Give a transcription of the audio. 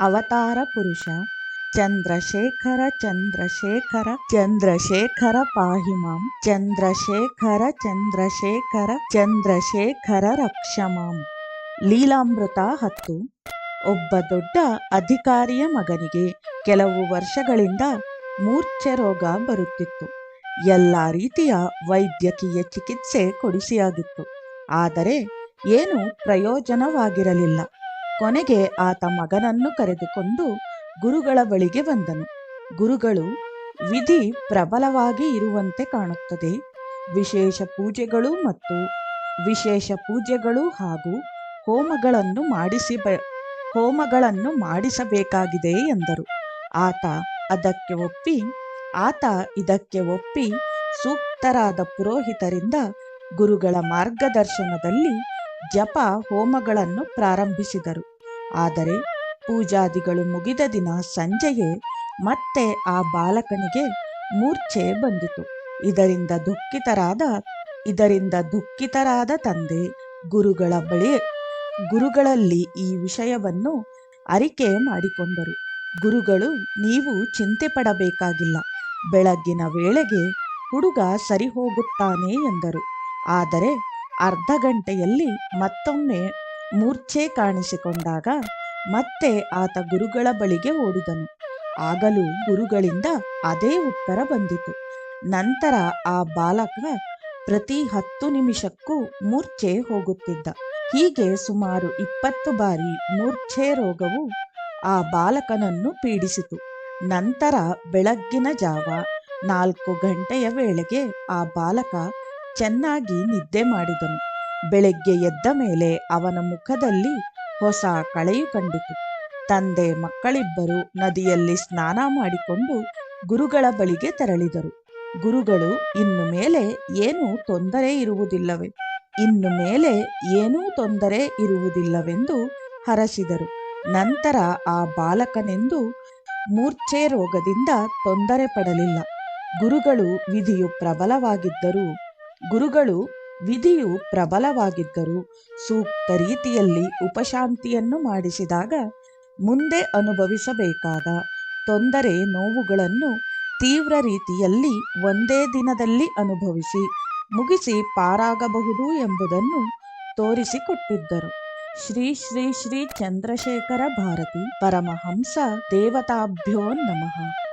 ಅವತಾರ ಪುರುಷ, ಚಂದ್ರಶೇಖರ ಚಂದ್ರಶೇಖರ ಚಂದ್ರಶೇಖರ ಪಾಹಿ ಮಾಂ ಚಂದ್ರಶೇಖರ ಚಂದ್ರಶೇಖರ ಚಂದ್ರಶೇಖರ ರಕ್ಷಮಾಂ. ಲೀಲಾಮೃತ ಹತ್ತು. ಒಬ್ಬ ದೊಡ್ಡ ಅಧಿಕಾರಿಯ ಮಗನಿಗೆ ಕೆಲವು ವರ್ಷಗಳಿಂದ ಮೂರ್ಛೆ ರೋಗ ಬರುತ್ತಿತ್ತು. ಎಲ್ಲ ರೀತಿಯ ವೈದ್ಯಕೀಯ ಚಿಕಿತ್ಸೆ ಕೊಡಿಸಿಯಾಗಿತ್ತು. ಆದರೆ ಏನೂ ಪ್ರಯೋಜನವಾಗಿರಲಿಲ್ಲ. ಕೊನೆಗೆ ಆತ ಮಗನನ್ನು ಕರೆದುಕೊಂಡು ಗುರುಗಳ ಬಳಿಗೆ ಬಂದನು. ಗುರುಗಳು, ವಿಧಿ ಪ್ರಬಲವಾಗಿ ಇರುವಂತೆ ಕಾಣುತ್ತದೆ. ವಿಶೇಷ ಪೂಜೆಗಳು ಮತ್ತು ವಿಶೇಷ ಪೂಜೆಗಳು ಹಾಗೂ ಹೋಮಗಳನ್ನು ಮಾಡಿಸಿ ಹೋಮಗಳನ್ನು ಮಾಡಿಸಬೇಕಾಗಿದೆ ಎಂದರು. ಆತ ಅದಕ್ಕೆ ಒಪ್ಪಿ, ಆತ ಇದಕ್ಕೆ ಒಪ್ಪಿ ಸೂಕ್ತರಾದ ಪುರೋಹಿತರಿಂದ ಗುರುಗಳ ಮಾರ್ಗದರ್ಶನದಲ್ಲಿ ಜಪ ಹೋಮಗಳನ್ನು ಪ್ರಾರಂಭಿಸಿದರು. ಆದರೆ ಪೂಜಾದಿಗಳು ಮುಗಿದ ದಿನ ಸಂಜೆಯೇ ಮತ್ತೆ ಆ ಬಾಲಕನಿಗೆ ಮೂರ್ಛೆ ಬಂದಿತು. ಇದರಿಂದ ದುಃಖಿತರಾದ ಇದರಿಂದ ದುಃಖಿತರಾದ ತಂದೆ, ಗುರುಗಳ ಬಳಿ, ಗುರುಗಳಲ್ಲಿ ಈ ವಿಷಯವನ್ನು ಅರಿಕೆ ಮಾಡಿಕೊಂಡರು. ಗುರುಗಳು, ನೀವು ಚಿಂತೆ ಪಡಬೇಕಾಗಿಲ್ಲ ಬೆಳಗ್ಗಿನ ವೇಳೆಗೆ ಹುಡುಗ ಸರಿ ಹೋಗುತ್ತಾನೆ ಎಂದರು. ಆದರೆ ಅರ್ಧ ಗಂಟೆಯಲ್ಲಿ ಮತ್ತೊಮ್ಮೆ ಮೂರ್ಛೆ ಕಾಣಿಸಿಕೊಂಡಾಗ ಮತ್ತೆ ಆತ ಗುರುಗಳ ಬಳಿಗೆ ಓಡಿದನು. ಆಗಲೂ ಗುರುಗಳಿಂದ ಅದೇ ಉತ್ತರ ಬಂದಿತು. ನಂತರ ಆ ಬಾಲಕ ಪ್ರತಿ ಹತ್ತು ನಿಮಿಷಕ್ಕೂ ಮೂರ್ಛೆ ಹೋಗುತ್ತಿದ್ದ. ಹೀಗೆ ಸುಮಾರು ಇಪ್ಪತ್ತು ಬಾರಿ ಮೂರ್ಛೆ ರೋಗವು ಆ ಬಾಲಕನನ್ನು ಪೀಡಿಸಿತು. ನಂತರ ಬೆಳಗ್ಗಿನ ಜಾವ ನಾಲ್ಕು ಗಂಟೆಯ ವೇಳೆಗೆ ಆ ಬಾಲಕ ಚೆನ್ನಾಗಿ ನಿದ್ದೆ ಮಾಡಿದನು. ಬೆಳಗ್ಗೆ ಎದ್ದ ಮೇಲೆ ಅವನ ಮುಖದಲ್ಲಿ ಹೊಸ ಕಳೆಯು ಕಂಡಿತು. ತಂದೆ ಮಕ್ಕಳಿಬ್ಬರು ನದಿಯಲ್ಲಿ ಸ್ನಾನ ಮಾಡಿಕೊಂಡು ಗುರುಗಳ ಬಳಿಗೆ ತೆರಳಿದರು. ಗುರುಗಳು, ಇನ್ನು ಮೇಲೆ ಏನೂ ತೊಂದರೆ ಇರುವುದಿಲ್ಲವೆ. ಇನ್ನು ಮೇಲೆ ಏನೂ ತೊಂದರೆ ಇರುವುದಿಲ್ಲವೆಂದು ಹರಸಿದರು. ನಂತರ ಆ ಬಾಲಕನೆಂದು ಮೂರ್ಛೆ ರೋಗದಿಂದ ತೊಂದರೆ ಪಡಲಿಲ್ಲ. ಗುರುಗಳು ವಿಧಿಯು ಪ್ರಬಲವಾಗಿದ್ದರೂ ಗುರುಗಳು ವಿಧಿಯು ಪ್ರಬಲವಾಗಿದ್ದರೂ ಸೂಕ್ತ ರೀತಿಯಲ್ಲಿ ಉಪಶಾಂತಿಯನ್ನು ಮಾಡಿಸಿದಾಗ ಮುಂದೆ ಅನುಭವಿಸಬೇಕಾದ ತೊಂದರೆ ನೋವುಗಳನ್ನು ತೀವ್ರ ರೀತಿಯಲ್ಲಿ ಒಂದೇ ದಿನದಲ್ಲಿ ಅನುಭವಿಸಿ ಮುಗಿಸಿ ಪಾರಾಗಬಹುದು ಎಂಬುದನ್ನು ತೋರಿಸಿಕೊಟ್ಟಿದ್ದರು. ಶ್ರೀ ಶ್ರೀ ಶ್ರೀ ಚಂದ್ರಶೇಖರ ಭಾರತಿ ಪರಮಹಂಸ ದೇವತಾಭ್ಯೋ ನಮಃ.